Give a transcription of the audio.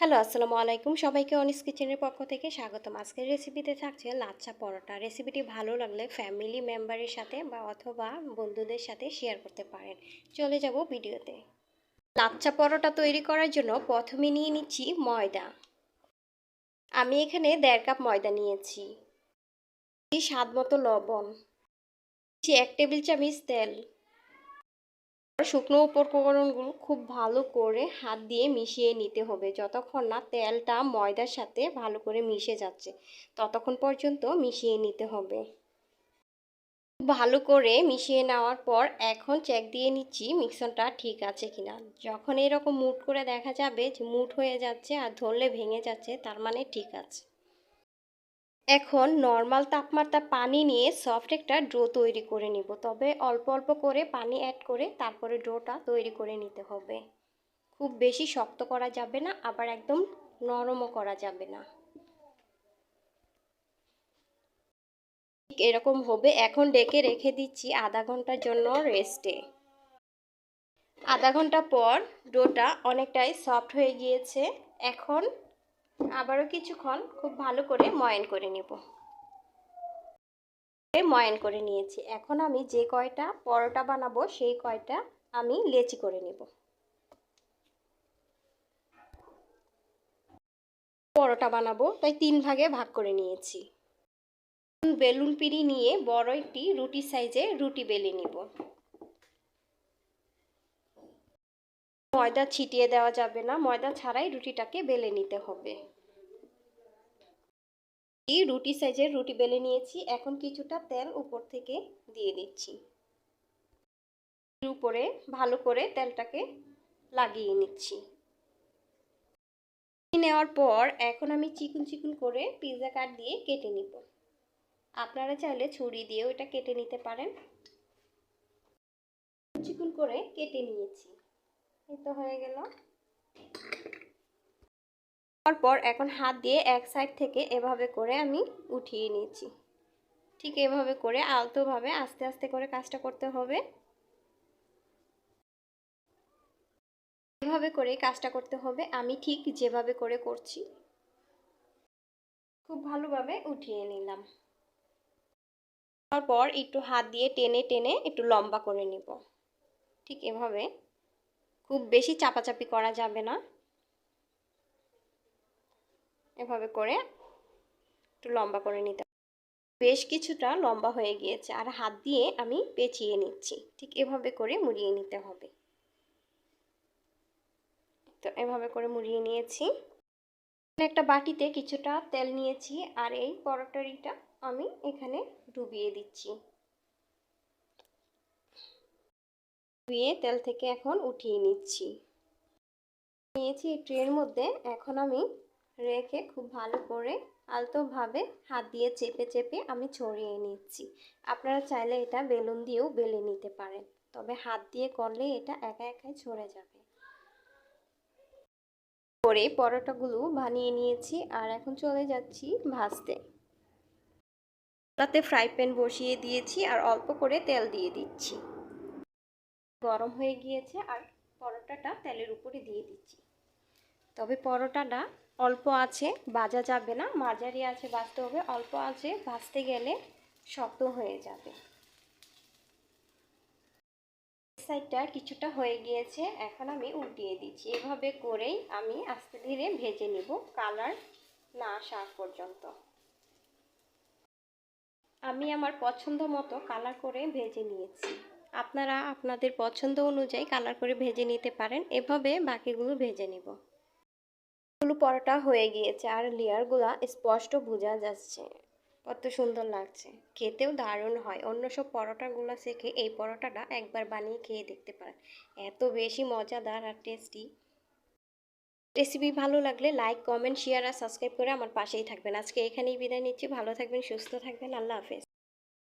Hello, আসসালামু আলাইকুম। সবাইকে অনিস কিচেনের পক্ষ থেকে স্বাগতম। আজকের রেসিপিতে থাকছে লাচ্ছা পরোটা। রেসিপিটি ভালো লাগলে ফ্যামিলি মেম্বারের সাথে বা অথবা বন্ধুদের সাথে শেয়ার করতে পারেন। চলে যাব ভিডিওতে। লাচ্ছা পরোটা তৈরি করার জন্য প্রথমে নিয়ে নিচ্ছি ময়দা। আমি এখানে দেড় কাপ ময়দা নিয়েছি। স্বাদ মতো লবণ। এক টেবিল চামচ তেল। শুকনো উপকরণগুলো খুব ভালো করে হাত দিয়ে মিশিয়ে নিতে হবে। যতক্ষণ না তেলটা ময়দার সাথে ভালো করে মিশে যাচ্ছে, ততক্ষণ পর্যন্ত মিশিয়ে নিতে হবে। ভালো করে মিশিয়ে নেওয়ার পর এখন চেক দিয়ে নিচ্ছি মিক্সনটা ঠিক আছে কিনা। যখন এরকম মুট করে দেখা যাবে যে মুট হয়ে যাচ্ছে আর ধরলে ভেঙে যাচ্ছে, তার মানে ঠিক আছে। এখন নর্মাল তাপমাত্রা পানি নিয়ে সফট একটা ড্রো তৈরি করে নিব। তবে অল্প অল্প করে পানি অ্যাড করে তারপরে ড্রোটা তৈরি করে নিতে হবে। খুব বেশি শক্ত করা যাবে না, আবার একদম নরমও করা যাবে না। এরকম হবে। এখন ডেকে রেখে দিচ্ছি আধা ঘণ্টার জন্য রেস্টে আধা ঘণ্টা পর ডোটা অনেকটাই সফট হয়ে গিয়েছে। এখন আবারও কিছুক্ষণ খুব ভালো করে ময়ান করে নেব। ময়ান করে নিয়েছি। এখন আমি যে কয়টা পরোটা বানাবো সেই কয়টা আমি লেচি করে নেব। পরোটা বানাবো, তাই তিন ভাগে ভাগ করে নিয়েছি। বেলুন পিড়ি নিয়ে বড় একটি রুটি সাইজে রুটি বেলে নিব। ময়দা ছিটিয়ে দেওয়া যাবে না। ময়দা ছাড়াই রুটিটাকে বেলে নিতে হবে। এই রুটি সাইজের রুটি বেলে নিয়েছি। এখন কিছুটা তেল উপর থেকে দিয়ে দিচ্ছি। উপরে ভালো করে তেলটাকে লাগিয়ে নিচ্ছি। নেওয়ার পর এখন আমি চিকুন চিকুন করে পিৎজা কাট দিয়ে কেটে নিব। আপনারা চাইলে ছুরি দিয়েও এটা কেটে নিতে পারেন। চিকুন করে কেটে নিয়েছি। তো হয়ে গেল। তারপর এখন হাত দিয়ে এক সাইড থেকে এভাবে করে আমি উঠিয়ে নিয়েছি। ঠিক এভাবে করে আলতোভাবে আস্তে আস্তে করে কাজটা করতে হবে। এভাবে করে কাজটা করতে হবে। আমি ঠিক যেভাবে করে করছি, খুব ভালোভাবে উঠিয়ে নিলাম। তারপর একটু হাত দিয়ে টেনে টেনে একটু লম্বা করে নিব। ঠিক এভাবে খুব বেশি চাপাচাপি করা যাবে না। এভাবে করে একটু লম্বা করে নিতে বেশ কিছুটা লম্বা হয়ে গিয়েছে আর হাত দিয়ে আমি পেঁচিয়ে নিচ্ছি। ঠিক এভাবে করে মুড়িয়ে নিতে হবে। তো এভাবে করে মুড়িয়ে নিয়েছি। একটা বাটিতে কিছুটা তেল নিয়েছি আর এই পরোটারিটা আমি এখানে ডুবিয়ে দিচ্ছি। ডুবিয়ে তেল থেকে এখন উঠিয়ে নিচ্ছি। নিয়েছি এই ট্রের মধ্যে। এখন আমি রেখে খুব ভালো করে আলতোভাবে হাত দিয়ে চেপে চেপে আমি ছড়িয়ে নিচ্ছি। আপনারা চাইলে এটা বেলুন দিয়েও বেলে নিতে পারেন। তবে হাত দিয়ে করলে এটা একা একাই ছড়ে যাবে। করে পরোটাগুলো বানিয়ে নিয়েছি আর এখন চলে যাচ্ছি ভাজতে। তাতে ফ্রাই প্যান বসিয়ে দিয়েছি আর অল্প করে তেল দিয়ে দিচ্ছি। গরম হয়ে গিয়েছে আর পরোটাটা তেলের উপরে দিয়ে দিচ্ছি। তবে পরোটাটা অল্প আছে বাজা যাবে না, মাঝারি আছে বাজতে হবে। অল্প আছে, ভাজতে গেলে শক্ত হয়ে যাবে। সাইডটা কিছুটা হয়ে গিয়েছে, এখন আমি উল্টিয়ে দিচ্ছি। এভাবে করেই আমি আস্তে ধীরে ভেজে নিব, কালার না আসা পর্যন্ত। আমি আমার পছন্দ মতো কালার করে ভেজে নিয়েছি। আপনারা আপনাদের পছন্দ অনুযায়ী কালার করে ভেজে নিতে পারেন। এভাবে বাকিগুলো ভেজে নিব। গুলো পরোটা হয়ে গিয়েছে আর লেয়ারগুলো স্পষ্ট বোঝা যাচ্ছে। কত সুন্দর লাগছে। খেতেও দারুণ হয়। অন্য সব পরোটাগুলো শেখে এই পরোটাটা একবার বানিয়ে খেয়ে দেখতে পারেন। এত বেশি মজাদার আর টেস্টি রেসিপি ভালো লাগলে লাইক কমেন্ট শেয়ার আর সাবস্ক্রাইব করে আমার পাশেই থাকবেন। আজকে এখানেই বিদায় নিচ্ছি। ভালো থাকবেন, সুস্থ থাকবেন। আল্লাহ হাফেজ।